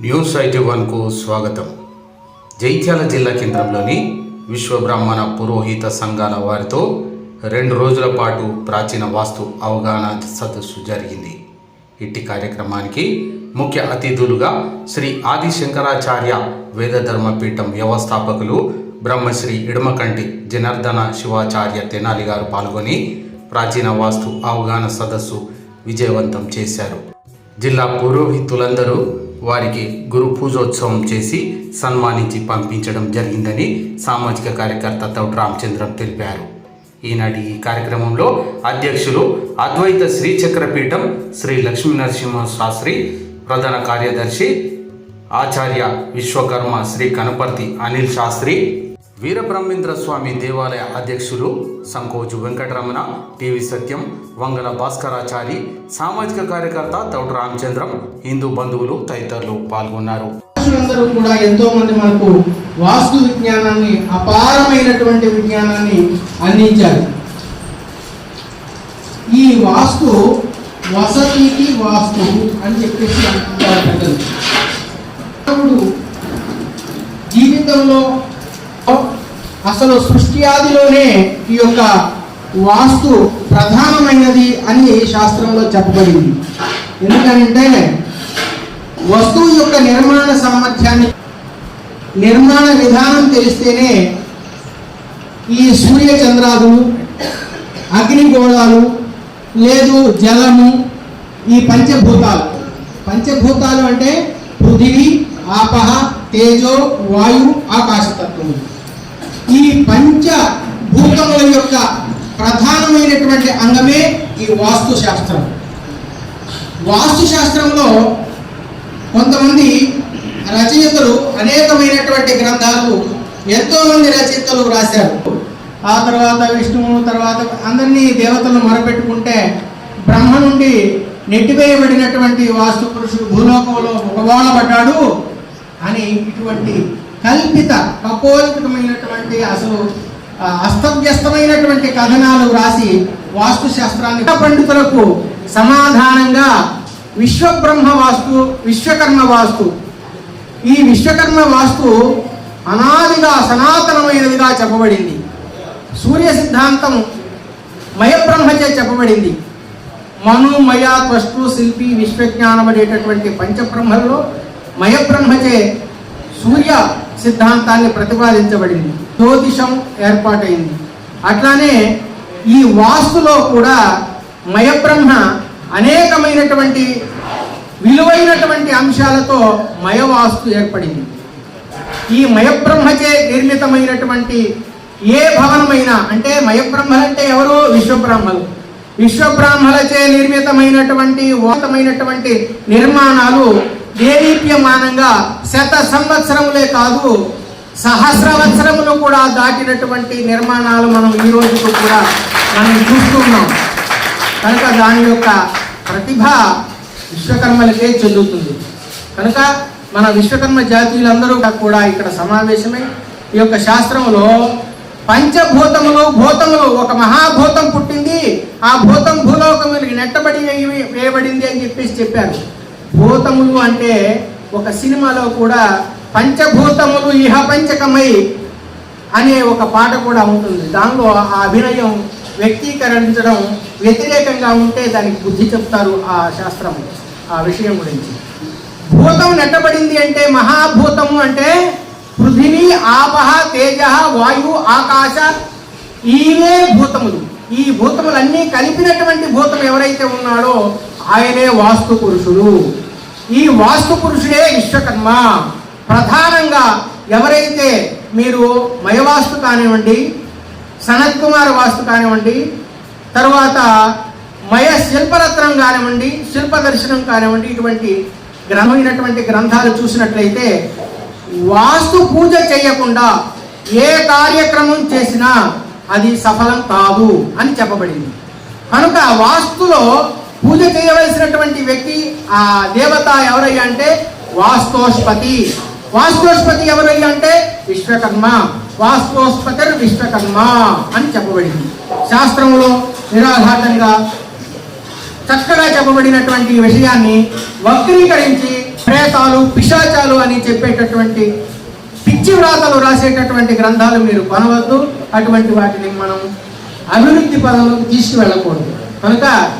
News IT వన్కు స్వాగతం. జైత్యాల జిల్లా కేంద్రంలోని విశ్వబ్రాహ్మణ పురోహిత సంఘాల వారితో రెండు రోజుల పాటు ప్రాచీన వాస్తు అవగాహన సదస్సు జరిగింది. ఇట్టి కార్యక్రమానికి ముఖ్య అతిథులుగా శ్రీ ఆది శంకరాచార్య వేదధర్మ పీఠం వ్యవస్థాపకులు బ్రహ్మశ్రీ ఇడమకంటి జనార్దన శివాచార్య తెనాలి గారు పాల్గొని ప్రాచీన వాస్తు అవగాహన సదస్సు విజయవంతం చేశారు. జిల్లా పురోహితులందరూ వారికి గురు పూజోత్సవం చేసి సన్మానించి పంపించడం జరిగిందని సామాజిక కార్యకర్త తౌట్ రామచంద్రం తెలిపారు. ఈనాటి ఈ కార్యక్రమంలో అధ్యక్షులు అద్వైత శ్రీచక్రపీఠం శ్రీ లక్ష్మీ నరసింహ శాస్త్రి ప్రధాన కార్యదర్శి ఆచార్య విశ్వకర్మ శ్రీ కనపర్తి అనిల్ శాస్త్రి వీరబ్రహ్మేంద్ర స్వామి దేవాలయ అధ్యక్షులు సంకోజు వెంకటరమణ టీవీ సత్యం వంగల భాస్కరాచారి సామాజిక కార్యకర్త తౌట రామచంద్రం హిందూ బంధువులు తదితరులు పాల్గొన్నారు. కూడా ఎంతో మంది మనకు వాస్తు విజ్ఞానాన్ని అపారమైనటువంటి విజ్ఞానాన్ని అందించారు. ఈ వాస్తు వసతికి వాస్తు అని చెప్పేసి అంటారు జీవితంలో అసలు సృష్టి ఆదిలోనే ఈ యొక్క వాస్తు ప్రధానమైనది అని శాస్త్రంలో చెప్పబడింది. ఎందుకంటే వస్తువు యొక్క నిర్మాణ సామర్థ్యాన్ని నిర్మాణ విధానం తెలిస్తేనే ఈ సూర్య చంద్రాదులు అగ్నిగోళాలు లేదు జలము ఈ పంచభూతాలు. పంచభూతాలు అంటే పృథివీ ఆపహ తేజో వాయు ఆకాశతత్వము. ఈ పంచ భూతముల యొక్క ప్రధానమైనటువంటి అంగమే ఈ వాస్తు శాస్త్రం. వాస్తు శాస్త్రంలో కొంతమంది రచయితలు అనేకమైనటువంటి గ్రంథాలు ఎంతోమంది రచయితలు రాశారు. ఆ తర్వాత విష్ణువు తర్వాత అందరినీ దేవతలను మొరపెట్టుకుంటే బ్రహ్మ నుండి నెట్టివేయబడినటువంటి వాస్తు పురుషుడు భూలోకంలో ఒకవాళ్ళబడ్డాడు అని ఇటువంటి కల్పిత కపోలితమైనటువంటి అసలు అస్తవ్యస్తమైనటువంటి కథనాలు రాసి వాస్తు శాస్త్రాన్ని పండితులకు సమాధానంగా విశ్వబ్రహ్మ వాస్తు విశ్వకర్మ వాస్తు. ఈ విశ్వకర్మ వాస్తు అనాదిగా సనాతనమైనదిగా చెప్పబడింది. సూర్య సిద్ధాంతం మయబ్రహ్మచే చెప్పబడింది. మను మయ త్వష్టు శిల్పి విశ్వజ్ఞానమనేటటువంటి పంచబ్రహ్మల్లో మయబ్రహ్మచే సూర్య సిద్ధాంతాన్ని ప్రతిపాదించబడింది. జ్యోతిషం ఏర్పాటైంది. అట్లానే ఈ వాస్తులో కూడా మయబ్రహ్మ అనేకమైనటువంటి విలువైనటువంటి అంశాలతో మయవాస్తు ఏర్పడింది. ఈ మయబ్రహ్మచే నిర్మితమైనటువంటి ఏ భవనమైనా అంటే మయబ్రహ్మలంటే ఎవరు? విశ్వబ్రహ్మలు. విశ్వబ్రాహ్మలచే నిర్మితమైనటువంటి ఓతమైనటువంటి నిర్మాణాలు దేదీప్యమానంగా శత సంవత్సరములే కాదు సహస్రవత్సరములు కూడా దాటినటువంటి నిర్మాణాలు మనం ఈ రోజుకు కూడా మనం చూస్తున్నాం. కనుక దాని యొక్క ప్రతిభ విశ్వకర్మలకే చెందుతుంది. కనుక మన విశ్వకర్మ జాతీయులందరూ కూడా ఇక్కడ సమావేశమై ఈ యొక్క శాస్త్రంలో పంచభూతములు భూతములు ఒక మహాభూతం పుట్టింది. ఆ భూతం భూలోకములకి నెట్టబడి వేయబడింది అని చెప్పేసి చెప్పారు. భూతములు అంటే ఒక సినిమాలో కూడా పంచభూతములు ఇహ పంచకమై అనే ఒక పాట కూడా ఉంటుంది. దానిలో ఆ అభినయం వ్యక్తీకరించడం వ్యతిరేకంగా ఉంటే దానికి బుద్ధి చెప్తారు ఆ శాస్త్రం ఆ విషయం గురించి. భూతం నెట్టబడింది అంటే మహాభూతము అంటే పృథివీ ఆపహ తేజ వాయు ఆకాశ ఈవే భూతములు. ఈ భూతములన్నీ కలిపినటువంటి భూతం ఎవరైతే ఉన్నాడో ఆయనే వాస్తు పురుషుడు. ఈ వాస్తు పురుషుడే విశ్వకర్మ. ప్రధానంగా ఎవరైతే మీరు మయవాస్తు కానివ్వండి సనత్ కుమార్ వాస్తు కానివ్వండి తర్వాత మయ శిల్పరత్నం కానివ్వండి శిల్ప దర్శనం కానివ్వండి ఇటువంటి గ్రంథమైనటువంటి గ్రంథాలు చూసినట్లయితే వాస్తు పూజ చేయకుండా ఏ కార్యక్రమం చేసినా అది సఫలం కాదు అని చెప్పబడింది. కనుక వాస్తులో పూజ చేయవలసినటువంటి వ్యక్తి ఆ దేవత ఎవరయ్యా అంటే వాస్తోష్పతి. వాస్తోష్పతి ఎవరయ్యా అంటే విశ్వకర్మ. వాస్తోష్పతి విశ్వకర్మ అని చెప్పబడింది. శాస్త్రంలో నిరాధారంగా చక్కగా చెప్పబడినటువంటి విషయాన్ని వక్రీకరించి ప్రేతాలు పిశాచాలు అని చెప్పేటటువంటి పిచ్చి వ్రాతలు రాసేటటువంటి గ్రంథాలు మీరు కొనవద్దు. అటువంటి వాటిని మనం అభివృద్ధి పదంలోకి తీసుకువెళ్ళకూడదు. కనుక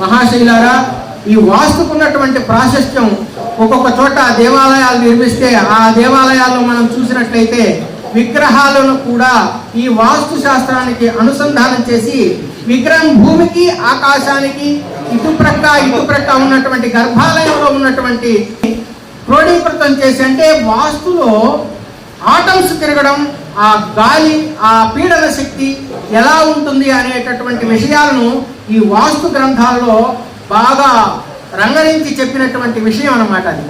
మహాశైలారా ఈ వాస్తుకున్నటువంటి ప్రాశస్త్యం ఒక్కొక్క చోట దేవాలయాలు నిర్మిస్తే ఆ దేవాలయాల్లో మనం చూసినట్లయితే విగ్రహాలను కూడా ఈ వాస్తు శాస్త్రానికి అనుసంధానం చేసి విగ్రహం భూమికి ఆకాశానికి ఇటుప్రక్క ఇటుప్రక్క ఉన్నటువంటి గర్భాలయంలో ఉన్నటువంటి క్రోడీకృతం చేసి అంటే వాస్తులో ఆటమ్స్ తిరగడం ఆ గాలి ఆ పీడన శక్తి ఎలా ఉంటుంది అనేటటువంటి విషయాలను ఈ వాస్తు గ్రంథాల్లో బాగా రంగరించి చెప్పినటువంటి విషయం అన్నమాట అది.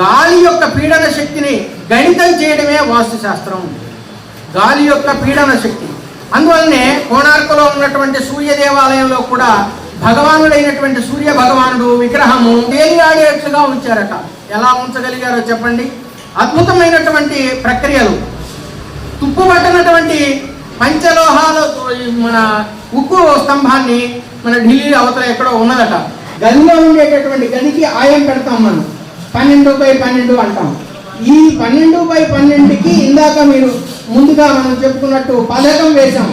గాలి యొక్క పీడన శక్తిని గణితం చేయడమే వాస్తు శాస్త్రం. గాలి యొక్క పీడన శక్తి. అందువల్లనే కోణార్కులో ఉన్నటువంటి సూర్య దేవాలయంలో కూడా భగవానుడైనటువంటి సూర్య భగవానుడు విగ్రహము తేలియాడేట్లుగా ఉంచారట? ఎలా ఉంచగలిగారో చెప్పండి? అద్భుతమైనటువంటి ప్రక్రియలు. తుప్పుపట్టినటువంటి పంచలోహాలు మన ఉక్కు స్తంభాన్ని మన ఢిల్లీ అవతల ఎక్కడో ఉన్నదట. గనిలో ఉండేటటువంటి గనికి ఆయం పెడతాం మనం. పన్నెండు బై పన్నెండు అంటాం. ఈ పన్నెండు బై పన్నెండుకి ఇందాక మీరు ముందుగా మనం చెప్పుకున్నట్టు పథకం వేశాం.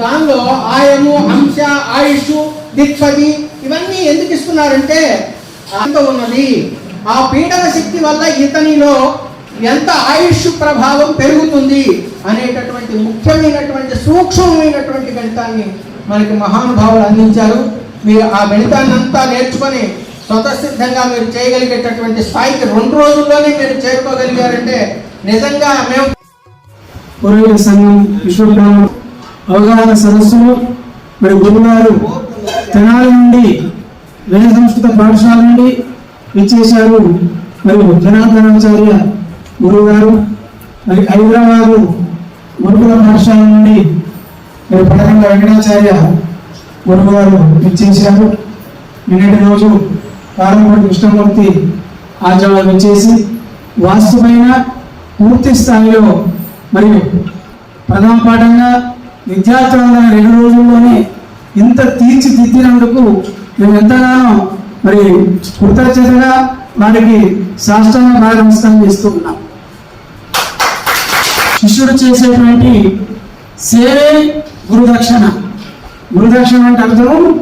దానిలో ఆయము అంశ ఆయుష్ దిక్పతి ఇవన్నీ ఎందుకు ఇస్తున్నారంటే అంత ఉన్నది. ఆ పీడన శక్తి వల్ల ఇతనిలో ఎంత ఆయుష్ ప్రభావం పెరుగుతుంది అనేటటువంటి ముఖ్యమైనటువంటి సూక్ష్మమైనటువంటి గణితాన్ని మనకి మహానుభావులు అందించారు. మీరు ఆ గణితాన్ని అంతా నేర్చుకొని స్వతసిద్ధంగా మీరు చేయగలిగేటటువంటి స్థాయికి రెండు రోజుల్లోనే మీరు చేరుకోగలిగారంటే నిజంగా మేము పురోహిత సంఘం విశ్వబ్రహ్మ అవగాహన సదస్సులు మరి గురుగారు తెనాలి నుండి వేద సంస్కృత పాఠశాల నుండి విచ్చేశారు. మరియు జనార్దనాచార్య గురువు గారు మరి హైదరాబాదు గురుకుల పాఠశాల నుండి మరి పడకంగా వెంకటాచార్య గురువు గారు విచ్చేశారు నిన్నటి రోజు కారంపూడి కృష్ణమూర్తి ఆచరణ విచ్చేసి వాస్తుపైన పూర్తి స్థాయిలో మరియు ప్రథమ పాఠంగా విద్యార్థులందరూ రెండు రోజుల్లోనే ఇంత తీర్చిదిద్దినందుకు మేము ఎంతగానో మరి కృతజ్ఞతగా వారికి సాష్టాంగ ప్రారంభిస్తాం చేస్తూ ఉన్నాం. శిష్యుడు చేసేటువంటి సేవే గురుదక్షిణ. గురుదక్షిణ అంటే అర్థం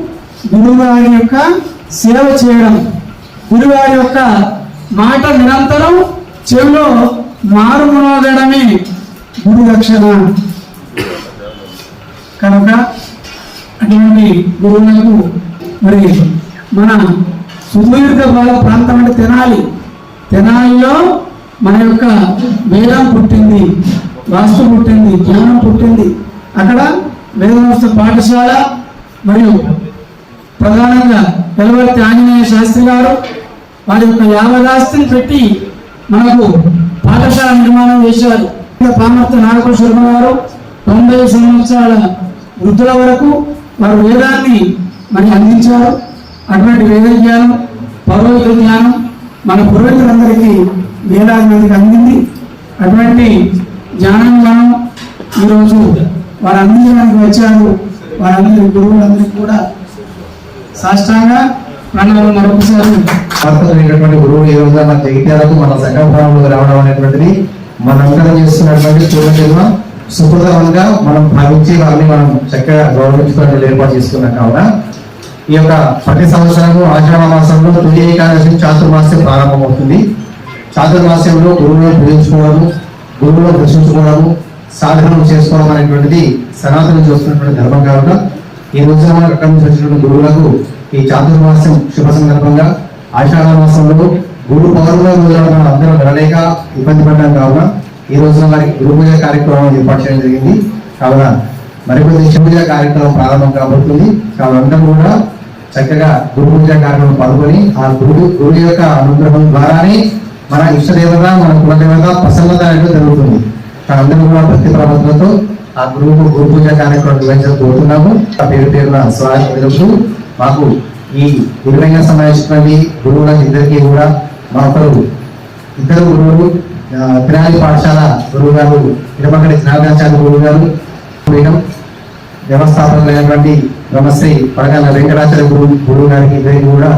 గురువారి యొక్క సేవ చేయడం. గురువారి యొక్క మాట నిరంతరం చెవిలో మారుమోగడమే గురుదక్షిణ. కనుక అటువంటి గురువులకు మరి మన సుదీర్ఘ బాల ప్రాంతం అంటే తెనాలి. తెనాలిలో మన యొక్క వేదం పుట్టింది వాస్తు పుట్టింది జ్ఞానం పుట్టింది. అక్కడ వేదవంశ పాఠశాల మరియు ప్రధానంగా వెలవర్తి ఆంజనేయ శాస్త్రి గారు వారి యొక్క యావదాస్తిని పెట్టి మనకు పాఠశాల నిర్మాణం చేశారు. పామర్త నాగప శర్మ గారు తొంభై సంవత్సరాల వృద్ధుల వరకు వారు వేదాన్ని మరి అందించారు. అటువంటి వేద జ్ఞానం పౌరోహిత జ్ఞానం మన పూర్వీకులందరికీ వేలాది మందికి అందింది. అటువంటి జ్ఞానం జ్ఞానం ఈరోజు వారందరూ మనకు వచ్చారు. వారందరి గురువులందరికీ కూడా సాష్టాంగ ప్రణాళిక మరొకసారి. ఆత్మీయమైనటువంటి గురువు ఈ రోజున మన జగిత్యాలకు మన సంఘభావంలోకి రావడం అనేటువంటిది మనందరం చేస్తున్నటువంటి పూర్వజన్మ సుకృతంగా మనం భావించి వారిని మనం చక్కగా గౌరవించుకోవడం ఏర్పాటు చేసుకున్నాం కావున. ఈ యొక్క ప్రతి సంవత్సరము ఆషాఢ మాసంలో తొలి ఏకాదశి చాతుర్మాస్యం ప్రారంభమవుతుంది. చాతుర్మాస్యంలో గురువులను పూజించుకోవడము గురువులను దర్శించుకోవడము సాధనం చేసుకోవడం అనేటువంటిది సనాతనం చూస్తున్నటువంటి ధర్మం కావున ఈ రోజున మనకు అక్కడి నుంచి వచ్చినటువంటి గురువులకు ఈ చాతుర్మాసం శుభ సందర్భంగా ఆషాఢ మాసంలో గురు పౌర్ణమి రోజున మనం అందరం వెళ్ళలేక ఇబ్బంది పడ్డాం కావున ఈ రోజున వారికి గురు పూజ కార్యక్రమం ఏర్పాటు చేయడం జరిగింది. కావున మరికొద్ది పూజ కార్యక్రమం ప్రారంభం కాబోతుంది. కావున అందరం కూడా చక్కగా గురు పూజ కార్యక్రమం పాల్గొని ఆ గురువు గురువు యొక్క అనుగ్రహం ద్వారానే మన ఇష్టదేవత మన కులదేవత ప్రసన్నత అనేది జరుగుతుంది. అందరూ కూడా భక్తి ప్రవర్తనతో ఆ గురువు గురు పూజ కార్యక్రమం నిర్వహించబోతున్నాము ఆ పేరు పేరున స్వాగతం తెలుపుతూ మాకు ఈ గురువైన సమావేశంలోని గురువుల ఇద్దరికీ కూడా మాకు ఇద్దరు గురువులు ఆ, తిరాలి పాఠశాల గురువు గారు ఇరమకడి నాగాచార్య గురువు గారు వ్యవస్థాపకులైనటువంటి బ్రహ్మశ్రీ పడగల వెంకటాచార్య గురువు గురువు గారికి ఇద్దరికి కూడా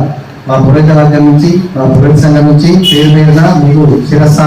మా పురోహిత వర్గం నుంచి మా పురోహిత సంఘం నుంచి పేరు పేరున మీకు శిరస్సా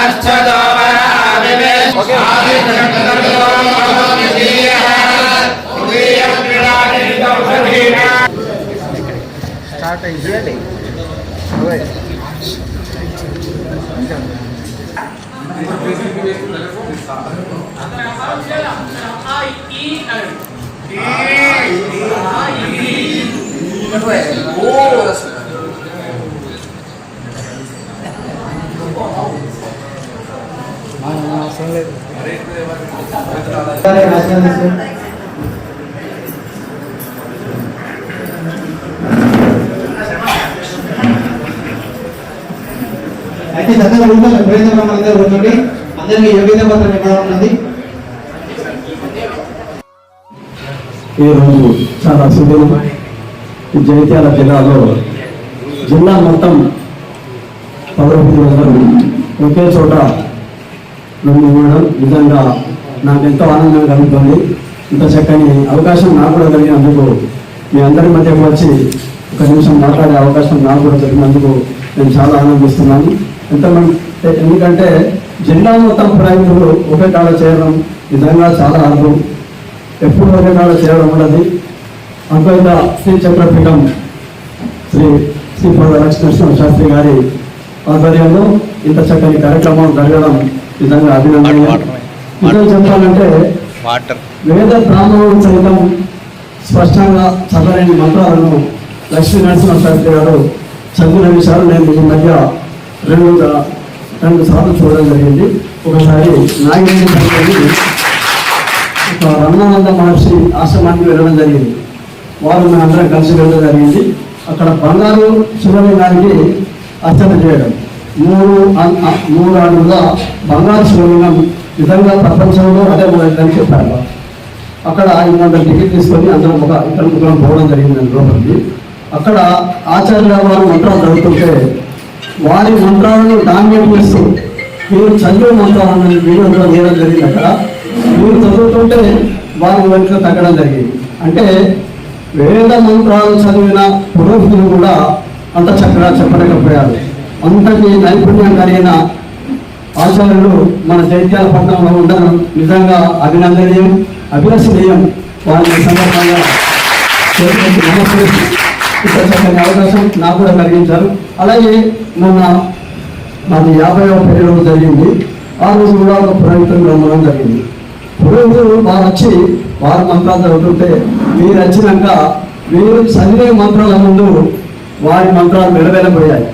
ఆదిశ్చోపరావివేశ ఆదిశ్చోపరావివేశ అయితే అందరూ అందరికీ యోగ్యత పత్రం ఇవ్వడం ఉన్నది? ఈరోజు చాలా ఈ జగిత్యాల జిల్లాలో జిల్లా మొత్తం పౌరహితులందరూ ఒకే చోట నన్ను ఇవ్వడం నిజంగా నాకు ఎంతో ఆనందం కలుగుతుంది. ఇంత చక్కని అవకాశం నాకు కూడా కలిగినందుకు మీ అందరి మధ్యకు వచ్చి ఒక నిమిషం మాట్లాడే అవకాశం నాకు కూడా జరిగినందుకు నేను చాలా ఆనందిస్తున్నాను. ఎంతమంది ఎందుకంటే జిల్లా మొత్తం ప్రయాణికులు ఒకే కాడ చేయడం నిజంగా చాలా అర్థం ఎప్పుడు ఒకే కాడ చేయడం ఉన్నది అద్వైత శ్రీ చక్రపీఠం శ్రీ శ్రీ పద లక్ష్మీనరసింహ శాస్త్రి గారి ఆధ్వర్యంలో ఇంత చక్కని కార్యక్రమం జరగడం నిజంగా అభినందనీయం నిజం చెప్పాలంటే వేద బ్రాహ్మణులు సైతం స్పష్టంగా చదవలేని మంత్రాలను లక్ష్మీ నరసింహ శాస్త్రి గారు చదివిన విషయాలు నేను ఈ మధ్య రెండు రెండు సార్లు చూడడం జరిగింది. ఒకసారి సంఘాన్ని ఒక రమణానంద మహర్షి ఆశ్రమానికి వెళ్ళడం జరిగింది. వారు మేము అందరం కలిసి వెళ్ళడం జరిగింది. అక్కడ బంగారు శివలింగానికి అర్చన చేయడం. మూడు మూడు అడుగుగా బంగారు శివలింగం విధంగా ప్రపంచంలో అదే మొదటి చెప్పారు. అక్కడ ఐదు వందల టికెట్ తీసుకొని అందరం ఒక ఇద్దరు ముగ్గురం పోవడం జరిగింది లోపలికి అక్కడ ఆచార్య వారు మంత్రాలు చదువుతుంటే వారి మంత్రాలను డామినేట్ చేస్తూ మీరు చదివే మంత్రాలను వీడియోలో చేయడం జరిగింది అక్కడ. మీరు చదువుతుంటే వారి వెంట తగ్గడం జరిగింది. అంటే వేద మంత్రాలు చదివిన పురోహితులు కూడా అంత చక్కగా చెప్పలేకపోయారు. అంతటి నైపుణ్యం కలిగిన ఆచార్యులు మన జైత్యాల పట్టణంలో ఉండడం నిజంగా అభినందనీయం అభిలషణీయం. వారిని సందర్భంగా చక్కని అవకాశం నాకు కూడా కలిగించారు. అలాగే మొన్న మాది యాభైవ పెళ్ళి రోజు జరిగింది. ఆ రోజు కూడా ఒక పురోహితులు బ్రహ్మణం జరిగింది. పురోహితులు వారు వచ్చి వారు మంత్రాలు చదువుతుంటే మీరు వచ్చినాక మీరు చదివే మంత్రాల ముందు వారి మంత్రాలు వెలవెలపోయాయి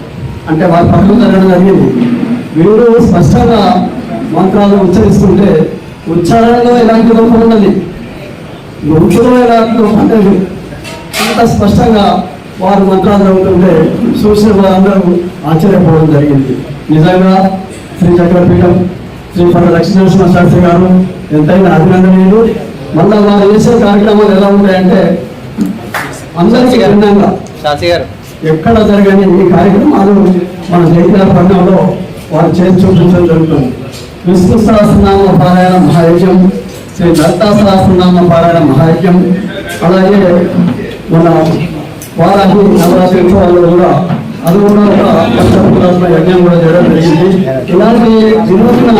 అంటే వారి పక్కన జరగడం జరిగింది. వీరు స్పష్టంగా మంత్రాలు ఉచ్చరిస్తుంటే ఉచ్చారణలో ఎలాంటి లోపం ఉన్నది నృత్యంలో ఎలాంటి లోపం అనేది అంత స్పష్టంగా వారు మంత్రాలు అవుతుంటే చూసిన వారందరూ ఆశ్చర్యపోవడం జరిగింది. నిజంగా శ్రీ చక్రపీఠం శ్రీ పండ లక్ష్మీనరసింహ శాస్త్రి గారు ఎంతైనా అభినందనీయులు. మళ్ళీ వారు చేసే కార్యక్రమాలు ఎలా ఉంటాయంటే అందరికీ భిన్నంగా ఎక్కడ జరగని ఈ కార్యక్రమాలు మన జైత్యాల పట్టణంలో వారు చేసి చూపించడం జరుగుతుంది. విష్ణు సహస్రనామ పారాయణ మహాయజ్ఞం శ్రీ దత్తా సహస్రనామ పారాయణ మహాయజ్ఞం అలాగే మన వారాహి నవరాత్రి ఉత్సవాల్లో కూడా అది కూడా ఒక యజ్ఞం కూడా చేయడం జరిగింది. ఇలాంటి వినూత్న